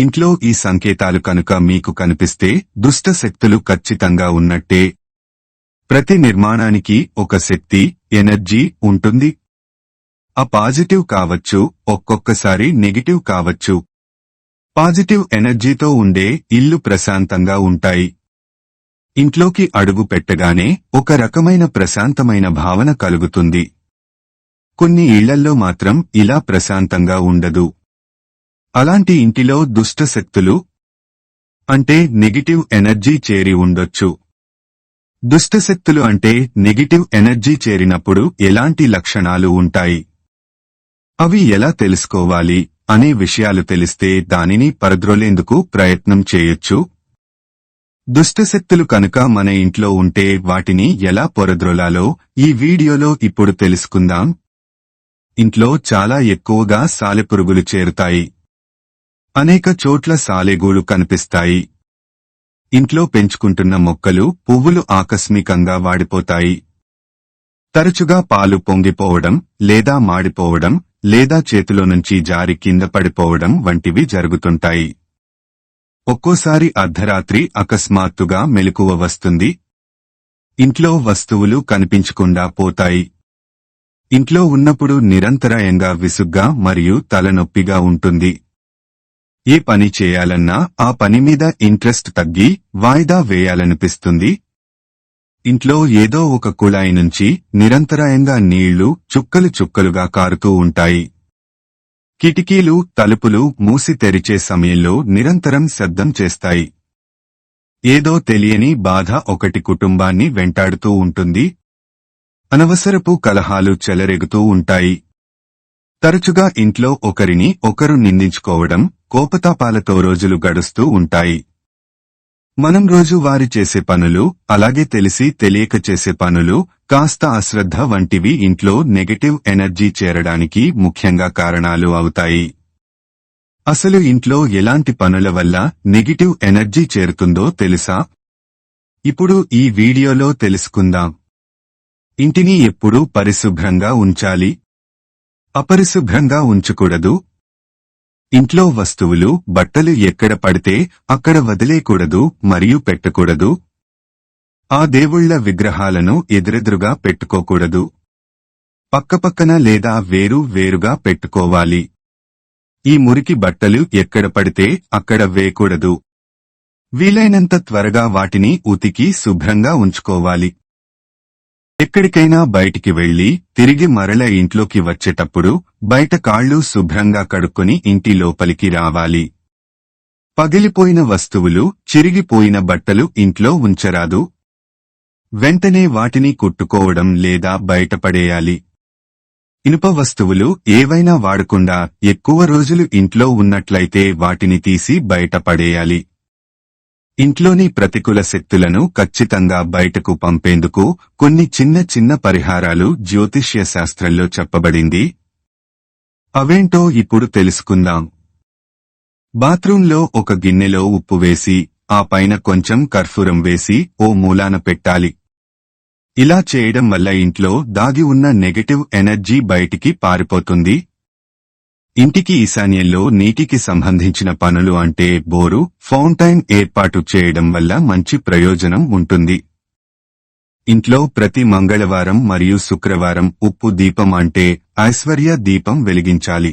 ఇంట్లో ఈ సంకేతాలు కనుక మీకు కనిపిస్తే దుష్ట శక్తులు ఖచ్చితంగా ఉన్నట్టే. ప్రతి నిర్మాణానికి ఒక శక్తి ఎనర్జీ ఉంటుంది. ఆ పాజిటివ్ కావచ్చు ఒక్కొక్కసారి నెగిటివ్ కావచ్చు. పాజిటివ్ ఎనర్జీతో ఉండే ఇల్లు ప్రశాంతంగా ఉంటాయి. ఇంట్లోకి అడుగు పెట్టగానే ఒక రకమైన ప్రశాంతమైన భావన కలుగుతుంది. కొన్ని ఇళ్ళల్లో మాత్రం ఇలా ప్రశాంతంగా ఉండదు. అలాంటి ఇంటిలో దుష్ట శక్తులు అంటే నెగిటివ్ ఎనర్జీ చేరి ఉండొచ్చు. దుష్టశక్తులు అంటే నెగిటివ్ ఎనర్జీ చేరినప్పుడు ఎలాంటి లక్షణాలు ఉంటాయి? అవి ఎలా తెలుసుకోవాలి అనే విషయాలు తెలిస్తే దానిని పరద్రోలేందుకు ప్రయత్నం చేయొచ్చు. దుష్టశక్తులు కనుక మన ఇంట్లో ఉంటే వాటిని ఎలా పొరద్రోలాలో ఈ వీడియోలో ఇప్పుడు తెలుసుకుందాం. ఇంట్లో చాలా ఎక్కువగా సాలెపురుగులు చేరుతాయి. అనేక చోట్ల సాలెగూలు కనిపిస్తాయి. ఇంట్లో పెంచుకుంటున్న మొక్కలు పువ్వులు ఆకస్మికంగా వాడిపోతాయి. తరచుగా పాలు పొంగిపోవడం లేదా మాడిపోవడం లేదా చేతిలో నుంచి జారి కింద పడిపోవడం వంటివి జరుగుతుంటాయి. ఒక్కోసారి అర్ధరాత్రి అకస్మాత్తుగా మెలకువ వస్తుంది. ఇంట్లో వస్తువులు కనిపించకుండా పోతాయి. ఇంట్లో ఉన్నప్పుడు నిరంతరాయంగా విసుగ్గా మరియు తలనొప్పిగా ఉంటుంది. ఏ పని చేయాలన్నా ఆ పని మీద ఇంట్రెస్ట్ తగ్గి వాయిదా వేయాలనిపిస్తుంది. ఇంట్లో ఏదో ఒక కుళాయి నుంచి నిరంతరాయంగా నీళ్ళు చుక్కలు చుక్కలుగా కారుతూ ఉంటాయి. కిటికీలు తలుపులు మూసి తెరిచే సమయంలో నిరంతరం శబ్దం చేస్తాయి. ఏదో తెలియని బాధ ఒకటి కుటుంబాన్ని వెంటాడుతూ ఉంటుంది. అనవసరపు కలహాలు చెలరెగుతూ ఉంటాయి. తరచుగా ఇంట్లో ఒకరిని ఒకరు నిందించుకోవడం కోపతాపాలతో రోజులు గడుస్తూ ఉంటాయి. మనం రోజు వారి చేసే పనులు అలాగే తెలిసి తెలియక చేసే పనులు కాస్త అశ్రద్ధ వంటివి ఇంట్లో నెగటివ్ ఎనర్జీ చేరడానికి ముఖ్యంగా కారణాలు అవుతాయి. అసలు ఇంట్లో ఎలాంటి పనుల వల్ల నెగిటివ్ ఎనర్జీ చేరుతుందో తెలుసా? ఇప్పుడు ఈ వీడియోలో తెలుసుకుందాం. ఇంటిని ఎప్పుడూ పరిశుభ్రంగా ఉంచాలి. అపరిశుభ్రంగా ఉంచకూడదు. ఇంట్లో వస్తువులు బట్టలు ఎక్కడ పడితే అక్కడ వదిలేకూడదు మరియు పెట్టకూడదు. ఆ దేవుళ్ళ విగ్రహాలను ఎదురెదురుగా పెట్టుకోకూడదు. పక్కపక్కన లేదా వేరు వేరుగా పెట్టుకోవాలి. ఈ మురికి బట్టలు ఎక్కడ పడితే అక్కడ వేయకూడదు. వీలైనంత త్వరగా వాటిని ఉతికి శుభ్రంగా ఉంచుకోవాలి. ఎక్కడికైనా బయటికి వెళ్ళి తిరిగి మరల ఇంట్లోకి వచ్చేటప్పుడు బయట కాళ్ళు శుభ్రంగా కడుక్కొని ఇంటి లోపలికి రావాలి. పగిలిపోయిన వస్తువులు చిరిగిపోయిన బట్టలు ఇంట్లో ఉంచరాదు. వెంటనే వాటిని కుట్టుకోవడం లేదా బయటపడేయాలి ఇనుప వస్తువులు ఏవైనా వాడకుండా ఎక్కువ రోజులు ఇంట్లో ఉన్నట్లయితే వాటిని తీసి బయటపడేయాలి ఇంట్లోని ప్రతికూల శక్తులను ఖచ్చితంగా బయటకు పంపేందుకు కొన్ని చిన్న చిన్న పరిహారాలు జ్యోతిష్య శాస్త్రంలో చెప్పబడింది. అవేంటో ఇప్పుడు తెలుసుకుందాం. బాత్రూంలో ఒక గిన్నెలో ఉప్పు వేసి ఆ పైన కొంచెం కర్ఫూరం వేసి ఓ మూలాన పెట్టాలి. ఇలా చేయడం వల్ల ఇంట్లో దాగి ఉన్న నెగటివ్ ఎనర్జీ బయటికి పారిపోతుంది. ఇంటికి ఈశాన్యంలో నీటికి సంబంధించిన పనులు అంటే బోరు ఫౌంటైన్ ఏర్పాటు చేయడం వల్ల మంచి ప్రయోజనం ఉంటుంది. ఇంట్లో ప్రతి మంగళవారం మరియు శుక్రవారం ఉప్పు దీపం అంటే ఐశ్వర్య దీపం వెలిగించాలి.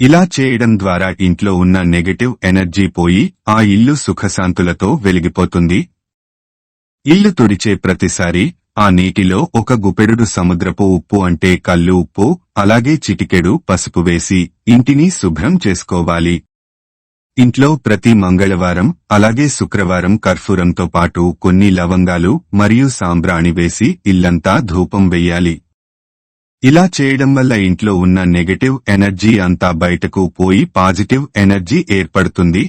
ఇలా చేయడం ద్వారా ఇంట్లో ఉన్న నెగటివ్ ఎనర్జీ పోయి ఆ ఇల్లు సుఖశాంతులతో వెలిగిపోతుంది. ఇల్లు తుడిచే ప్రతిసారి ఆ నీటిలో ఒక గుపెడుడు సముద్రపు ఉప్పు అంటే కళ్ళు ఉప్పు అలాగే చిటికెడు పసుపు వేసి ఇంటిని శుభ్రం చేసుకోవాలి. ఇంట్లో ప్రతి మంగళవారం అలాగే శుక్రవారం కర్పూరంతో పాటు కొన్ని లవంగాలు మరియు సాంబ్రాణి వేసి ఇల్లంతా ధూపం వెయ్యాలి ఇలా చేయడం వల్ల ఇంట్లో ఉన్న నెగటివ్ ఎనర్జీ అంతా బయటకు పోయి పాజిటివ్ ఎనర్జీ ఏర్పడుతుంది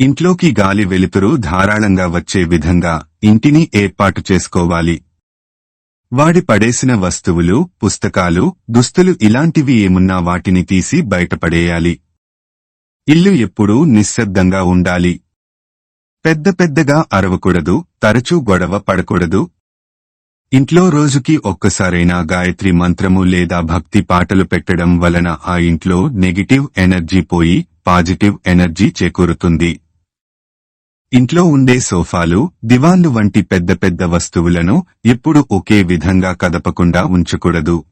ఇంట్లోకి గాలి వెలుతురు ధారాళంగా వచ్చే విధంగా ఇంటిని ఏర్పాటు చేసుకోవాలి. వాడి పడేసిన వస్తువులు పుస్తకాలు దుస్తులు ఇలాంటివి ఏమున్నా వాటిని తీసి బయటపడేయాలి. ఇల్లు ఎప్పుడూ నిశ్శబ్దంగా ఉండాలి. పెద్ద పెద్దగా అరవకూడదు తరచూ గొడవ పడకూడదు. ఇంట్లో రోజుకి ఒక్కసారైనా గాయత్రి మంత్రము లేదా భక్తి పాటలు పెట్టడం వలన ఆ ఇంట్లో నెగిటివ్ ఎనర్జీ పోయి పాజిటివ్ ఎనర్జీ చేకూరుతుంది. ఇంట్లో ఉండే సోఫాలు దివాన్లు వంటి పెద్ద పెద్ద వస్తువులను ఎప్పుడు ఒకే విధంగా కదపకుండా ఉంచకూడదు.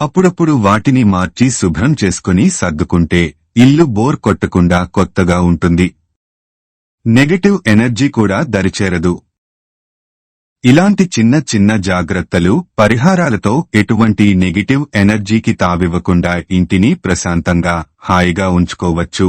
అప్పుడప్పుడు వాటిని మార్చి శుభ్రం చేసుకుని సర్దుకుంటే ఇల్లు బోర్ కొట్టకుండా కొత్తగా ఉంటుంది. నెగటివ్ ఎనర్జీ కూడా దరిచేరదు. ఇలాంటి చిన్న చిన్న జాగ్రత్తలు పరిహారాలతో ఎటువంటి నెగిటివ్ ఎనర్జీకి తావివ్వకుండా ఇంటిని ప్రశాంతంగా హాయిగా ఉంచుకోవచ్చు.